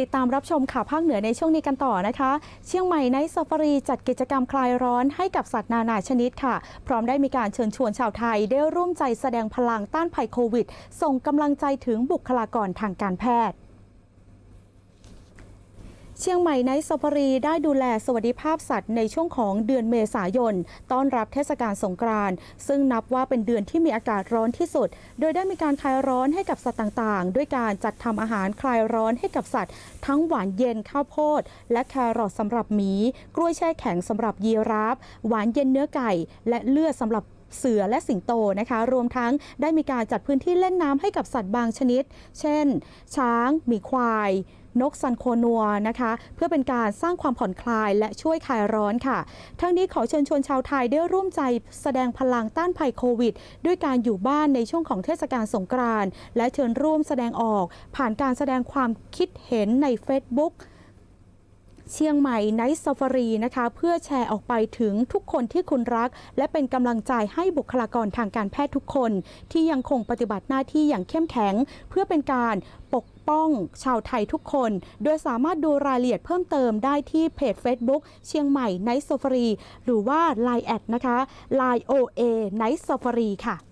ติดตามรับชมข่าวภาคเหนือในช่วงนี้กันต่อนะคะ เชียงใหม่ในซาฟารีจัดกิจกรรมคลายร้อนให้กับสัตว์นานาชนิดค่ะ พร้อมได้มีการเชิญชวนชาวไทย ได้ร่วมใจแสดงพลังต้านภัยโควิด ส่งกำลังใจถึงบุคลากรทางการแพทย์ เชียงใหม่ไนท์ซาฟารีได้ดูแลสวัสดิภาพสัตว์ในช่วงของเดือนเมษายน ต้อนรับเทศกาลสงกรานต์ซึ่งนับว่าเป็นเดือนที่มีอากาศร้อนที่สุด โดยได้มีการคลายร้อนให้กับสัตว์ต่างๆ ด้วยการจัดทำอาหารคลายร้อนให้กับสัตว์ ทั้งหวานเย็นข้าวโพด และแครอทสำหรับหมี กล้วยแช่แข็งสำหรับยีราฟ หวานเย็นเนื้อไก่ และเลือดสำหรับ เสือและสิงโตนะคะ รวมทั้งได้มีการจัดพื้นที่เล่นน้ำให้กับสัตว์บางชนิด เช่น ช้างหมีควายนกซันโคนัวนะคะ เพื่อเป็นการสร้างความผ่อนคลายและช่วยคลายร้อนค่ะ ทั้งนี้ขอเชิญชวนชาวไทยได้ร่วมใจแสดงพลังต้านภัยโควิด ด้วยการอยู่บ้านในช่วงของเทศกาลสงกรานต์และเชิญร่วมแสดงออก ผ่านการแสดงความคิดเห็นใน Facebook เชียงใหม่ไนท์ซ a ฟารีนะคะ เพื่อแชร์ออกไปถึงทุกคนที่คุณรัก และเป็นกำลังใจให้บุคลากรทางการแพทย์ทุกคน ที่ยังคงปฏิบัติหน้าที่อย่างเข้มแข็ง เพื่อเป็นการปกป้องชาวไทยทุกคน โดยสามารถดูรายละเอียดเพิ่มเติมได้ที่เพจ Facebook เชียงใหม่ไนท์ซ a ฟารีหรือว่า Line แอดนะคะ Line OA Night Safari ค่ะ